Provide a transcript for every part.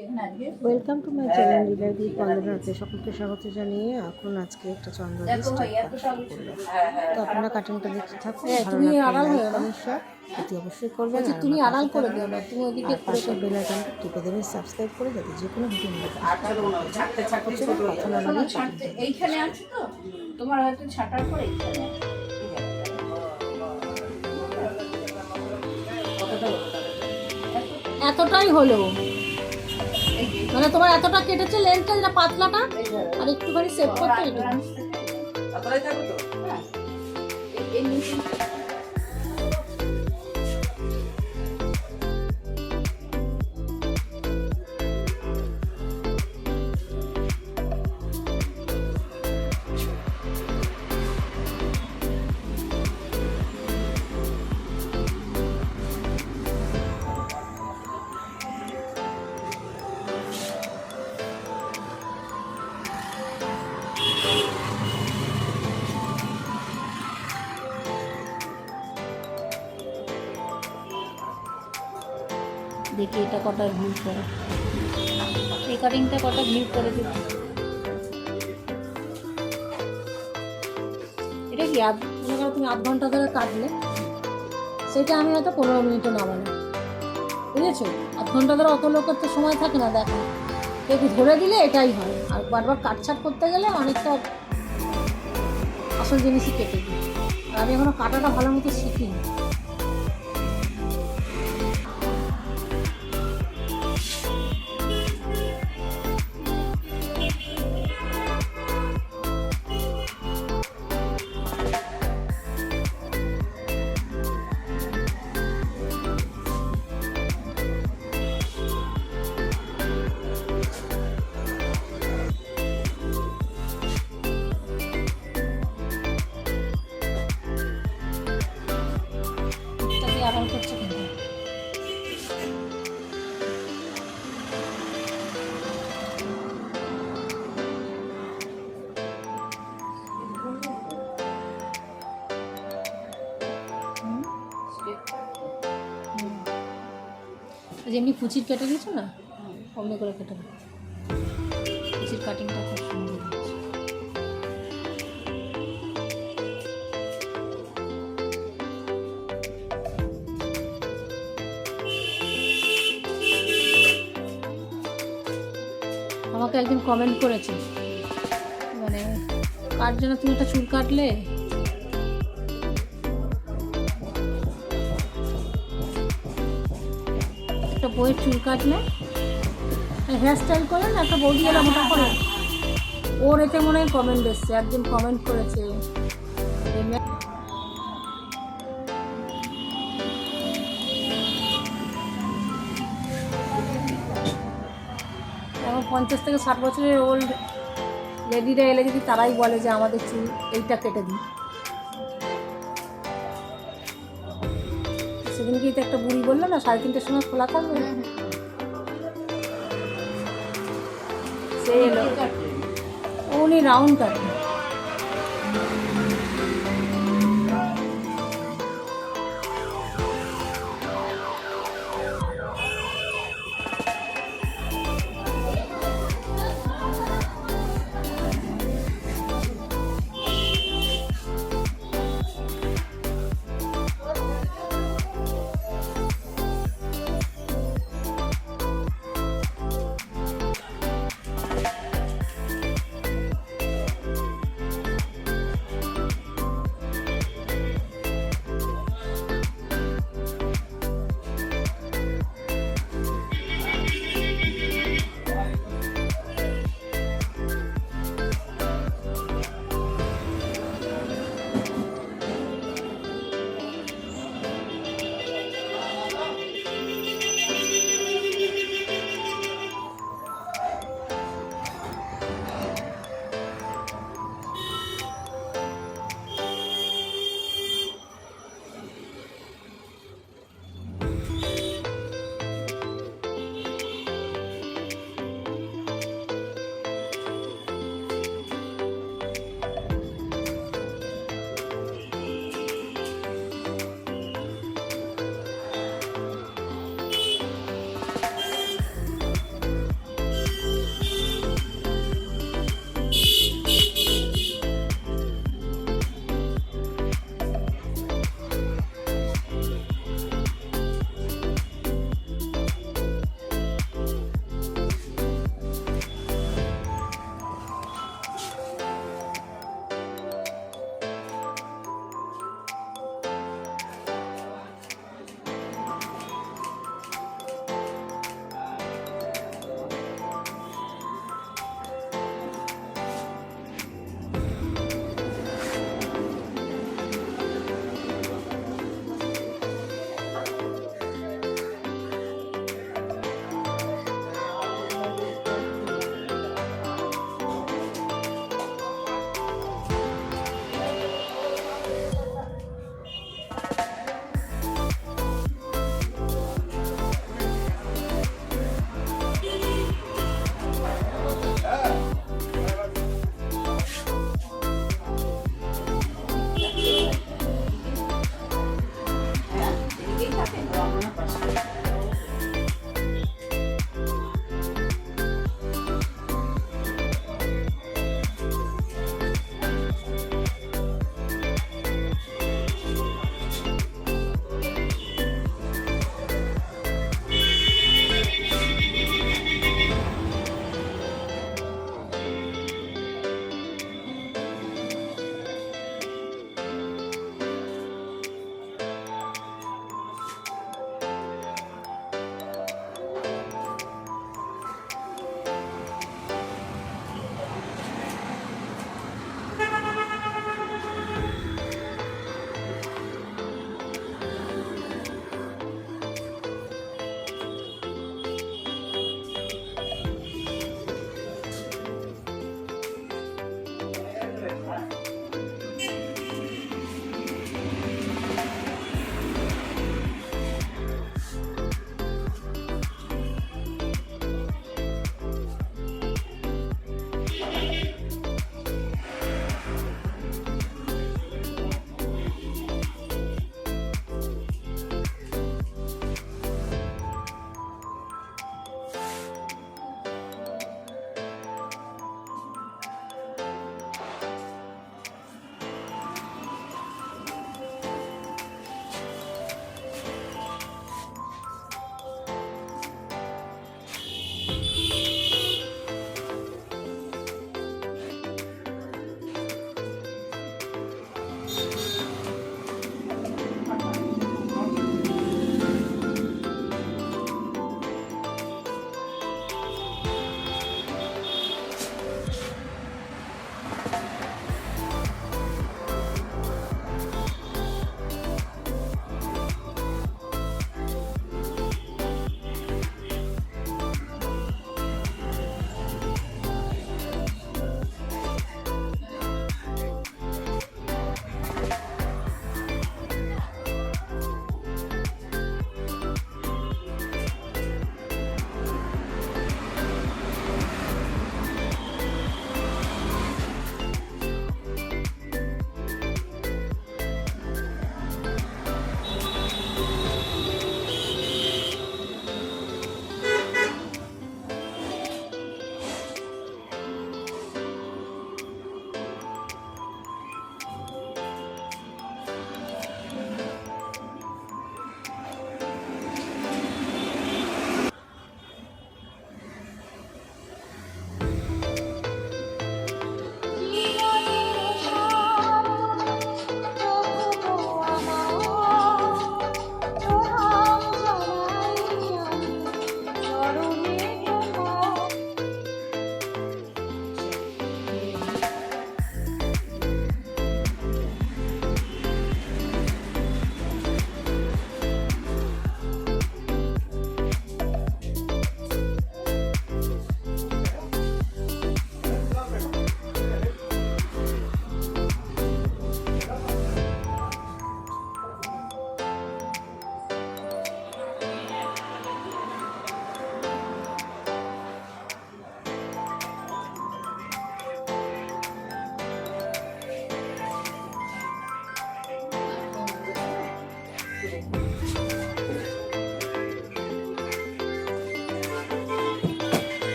Welcome to my channel সকলকে স্বাগত জানিয়ে এখন আজকে একটা চন্দ্রদিন তো আপনারা কার্টুনটা দেখতে থাকুন তুমি আড়াল হয়ে share অতি অবশ্যই করবেন আর তুমি আড়াল করে। দিও না তুমি ওদিকে পাশে বেল আইকনটা টিপে দেবেন সাবস্ক্রাইব করে যাতে যে কোনো ভিডিও কথা না বাড়িয়ে এইখানে আছে তো? তোমার হয়তো ছাটার পর এতটাই হলো। মানে তোমার এতটা কেটেছে লেন্থটা যেটা পাতলাটা আর একটুখানি সেভ করতে হ্যাঁ। এই নিচে দেখি এটা কটা ভিউ করে। কাটিংটা কটা ভিউ করে দিই এটা কি আধ তুমি আধ ঘণ্টা ধরে কাটলে, সেটা আমি হয়তো পনেরো মিনিটও নামালাম বুঝেছ? আধ ঘণ্টা ধরে অত লোকের তো সময় থাকে না, দেখো। একটু ধরে দিলে এটাই হয়। আর বারবার কাটছাট করতে গেলে অনেকটা আসল জিনিসই কেটে দিই আর আমি এখনও কাটাটা ভালো মতো শিখিনি। যেমনি ফুচির কেটে দিয়েছ না? অমনি করে কেটে দেবো ফুচির কাটিংটা খুব সুন্দর আমাকে একদিন কমেন্ট করেছে। মানে কার জন্য তুমি একটা চুল কাটলে? বইয়ের চুল কাটলে? হেয়ার স্টাইল করলে না, একটা বৌদি এলাম ওটা করে? ওর এতে মনে হয় কমেন্ট এসছে, একজন কমেন্ট করেছে। পঞ্চাশ থেকে ষাট বছরের ওল্ড লেডিরা এলে যদি তারাই বলে যে আমাদের চুল এইটা কেটে দিই। সেদিনকেই তো একটা বুড়ি বলল, না, সাড়ে তিনটের সময় খোলা থাকবে। সেই উনি রাউন্ড কাটে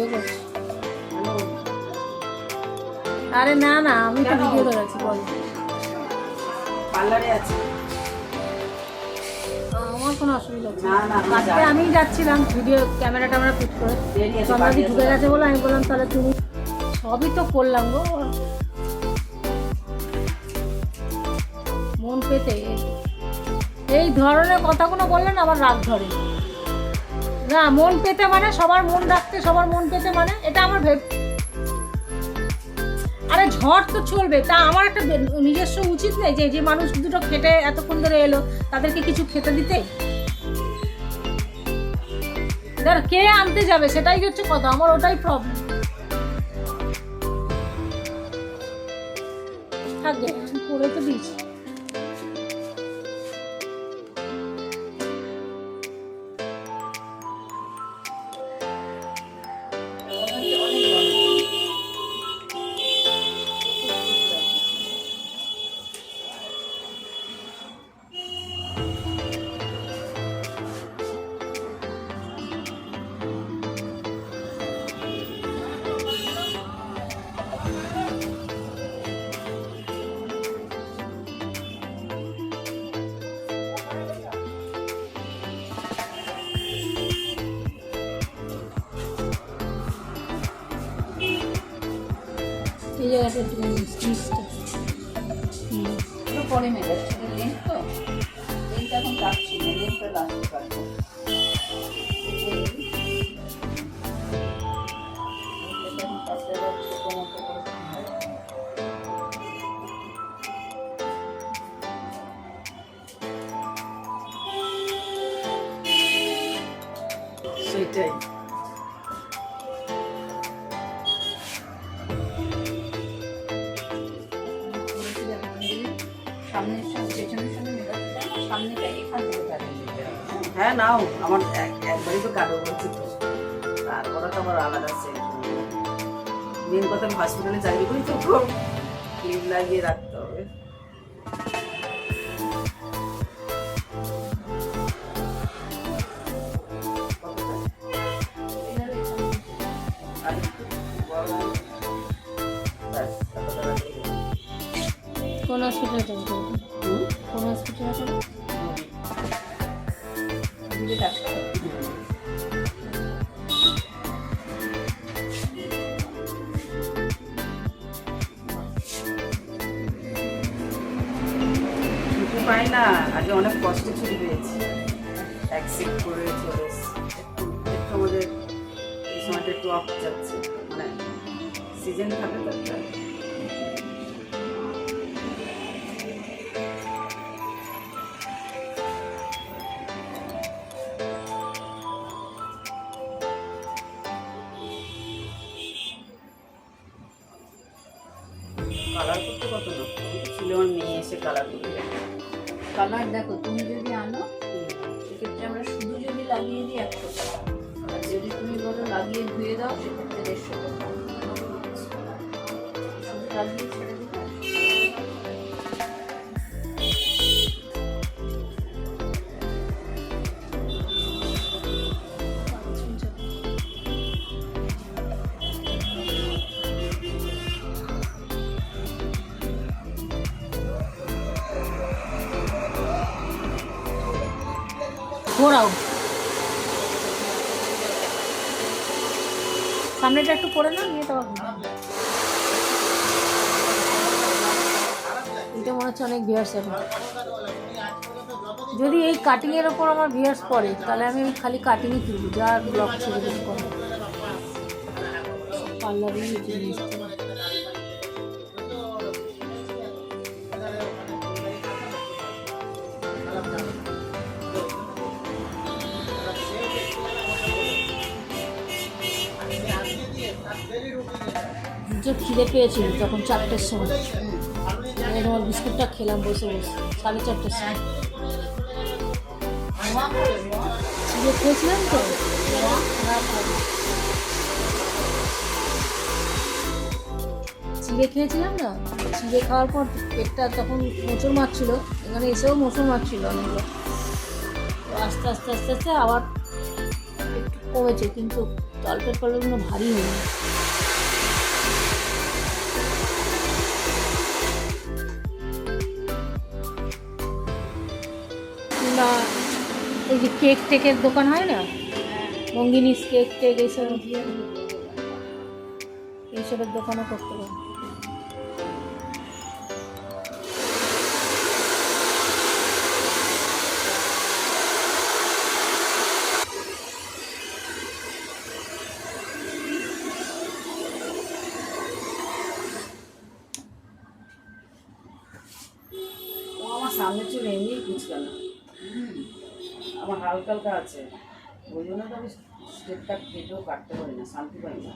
ভিডিও করছে। আরে না না আমি তো ভিডিও করেছি বল। পার্লারে আছে। আমার কোনো অসুবিধা হচ্ছে না, না, আমি যাচ্ছিলাম ভিডিও ক্যামেরা ট্যামেরা ফিট করে। আছে, ঢুকে গেছে বলে আমি বললাম তাহলে তুমি সবই তো করলাম গো। মন পেতে। এই ধরনের কথাগুলো বললেন আবার রাগ ধরে। না, মন পেতে মানে সবার মন রাখতে সবার মন পেতে মানে এটা আমার ভেব আরে ঝড় তো চলবে, তা আমার একটা নিজস্ব উচিত নেই যে যে মানুষ দুটো খেটে এতক্ষণ ধরে এলো, তাদেরকে কিছু খেতে দিতে? ধর, কে আনতে যাবে, সেটাই হচ্ছে কথা, আমার ওটাই প্রবলেম থাকবে করে তো দিয়েছি। একটু জিনিসটা পরে মেজাচ্ছি লেন্থ তো? লেন্থ এখন কাটছি না লেন্থটা লাস্টে সেটাই হ্যাঁ নাও, আমার তো তো আমার আলাদা সেট মেন কথা চাকরি করি তো লাগিয়ে রাখতে হবে। কোন যাব এই সময়টা একটু অফ যাচ্ছে। মানে সিজন থাকে তো ঘোরাও। সামনেটা একটু করে না? হচ্ছে অনেক ভিয়ার্স এখন যদি এই কাটিংয়ের ওপর আমার ভিয়ার্স পড়ে, তাহলে আমি খালি কাটিংই তুলবো, যা ব্লগ ছেড়ে কোনো পার্লারই যে খিদে পেয়েছিল তখন চারটের সময়। আমি তোমার বিস্কুটটা খেলাম বসে বসে। সাড়ে চারটের সময়। চিড়ে খেয়েছিলাম তো? চিড়ে খেয়েছিলাম না? চিড়ে খাওয়ার পর পেটটা তখন মোচড় মারছিল। এখানে এসেও মোচড় মারছিল অনেকগুলো। তো আস্তে আস্তে আস্তে আস্তে আবার একটু কমেছে কিন্তু তলপেট ফলগুলো ভারী হয়ে এই যে কেক টেকের দোকান হয় না? মঙ্গিনিস কেক টেক এইসব এইসবের দোকানও করতে পারে হালকা হালকা আছে। ওই জন্য তো আমি স্টেপটা কাট কেটেও কাটতে পারি না, শান্তি পাই না।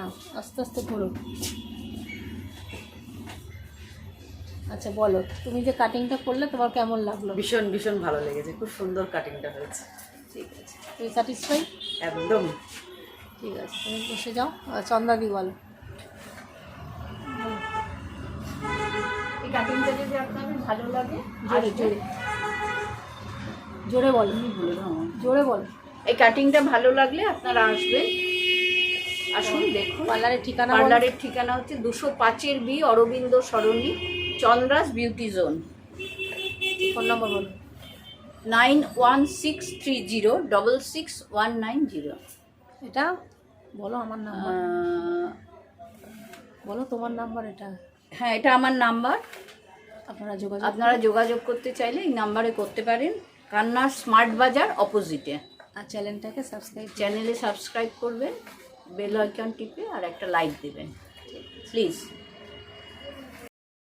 না আস্তে আস্তে করো আচ্ছা বলো তুমি যে কাটিংটা করলে তোমার কেমন লাগল? ভীষণ ভীষণ ভালো লেগেছে খুব সুন্দর কাটিংটা হয়েছে। ঠিক আছে তুমি স্যাটিসফাই একদম। ঠিক আছে তুমি বসে যাও আর চন্দাদি বলো। এই কাটিংটা যদি আপনাদের ভালো লাগে জোরে জোরে। জোরে বলো। বলে জোরে বলো। এই কাটিংটা ভালো লাগলে আপনারা আসবেন। আসুন দেখুন। পার্লারের ঠিকানা পার্লারের ঠিকানা হচ্ছে দুশো পাঁচের B Arabinda Sarani Chandra's beauty zone. Phone number বলো nine one six three zero double six one nine zero. এটা বলো আমার নাম্বার। বলো তোমার নাম্বার এটা। হ্যাঁ এটা আমার নাম্বার। আপনারা যোগাযোগ আপনারা যোগাযোগ করতে চাইলে এই নাম্বারে করতে পারেন। কান্নার স্মার্ট বাজার অপোজিটে। আর চ্যানেলটাকে সাবস্ক্রাইব চ্যানেলে সাবস্ক্রাইব করবেন। বেল আইকন টিপে আর একটা লাইক দেবেন। প্লিজ